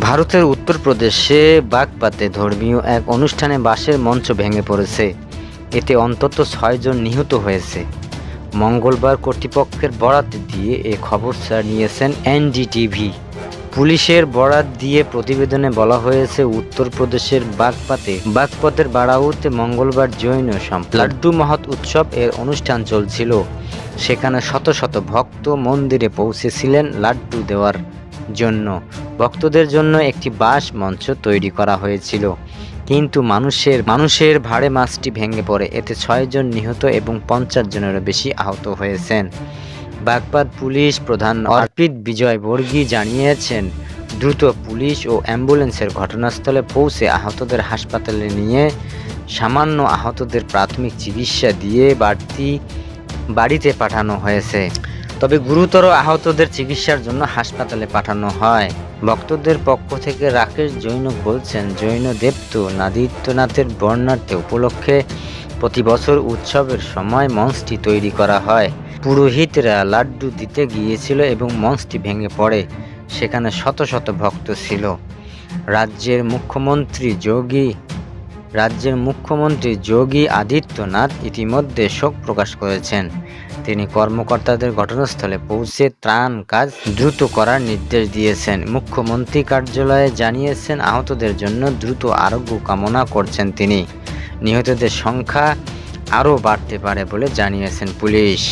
ভারতের উত্তরপ্রদেশে বাগপাতে ধর্মীয় এক অনুষ্ঠানে বাসের মঞ্চ ভেঙে পড়েছে। এতে অন্তত ছয়জন নিহত হয়েছে। মঙ্গলবার কর্তৃপক্ষের বরাত দিয়ে এ খবর জানিয়েছেন এনডিটিভি। পুলিশের বরাত দিয়ে প্রতিবেদনে বলা হয়েছে, উত্তরপ্রদেশের বাগপাতে বাগপতের বাড়াউতে মঙ্গলবার জৈন লাড্ডু মহৎ উৎসব এর অনুষ্ঠান চলছিল। সেখানে শত শত ভক্ত মন্দিরে পৌঁছেছিলেন লাড্ডু দেওয়ার। জন্য। ভক্তদের জন্য একটি বাস মঞ্চ তৈরি করা হয়েছিল। কিন্তু মানুষের মানুষের ভাড়ে মাছটি ভেঙে পড়ে। এতে ছয়জন নিহত এবং পঞ্চাশ জনেরও বেশি আহত হয়েছেন। বাগপাত পুলিশ প্রধান অর্পিত বিজয় বর্গী জানিয়েছেন, দ্রুত পুলিশ ও অ্যাম্বুলেন্সের ঘটনাস্থলে পৌঁছে আহতদের হাসপাতালে নিয়ে সামান্য আহতদের প্রাথমিক চিকিৎসা দিয়ে বাড়তি, বাড়িতে পাঠানো হয়েছে। তবে গুরুতর আহতদের চিকিৎসার জন্য হাসপাতালে পাঠানো হয়। ভক্তদের পক্ষ থেকে রাকেশ জৈনক বলছেন, জৈন দেবত নাদিত্যনাথের বর্ণার্থে উপলক্ষে প্রতি বছর উৎসবের সময় মঞ্চটি তৈরি করা হয়। পুরোহিতরা লাড্ডু দিতে গিয়েছিল এবং মঞ্চটি ভেঙে পড়ে, সেখানে শত শত ভক্ত ছিল। রাজ্যের মুখ্যমন্ত্রী যোগী, রাজ্যের মুখ্যমন্ত্রী যোগী আদিত্যনাথ ইতিমধ্যে শোক প্রকাশ করেছেন। তিনি কর্মকর্তাদের ঘটনাস্থলে পৌঁছে ত্রাণ কাজ দ্রুত করার নির্দেশ দিয়েছেন। মুখ্যমন্ত্রী কার্যালয়ে জানিয়েছেন, আহতদের জন্য দ্রুত আরোগ্য কামনা করছেন তিনি। নিহতদের সংখ্যা আরও বাড়তে পারে বলে জানিয়েছেন পুলিশ।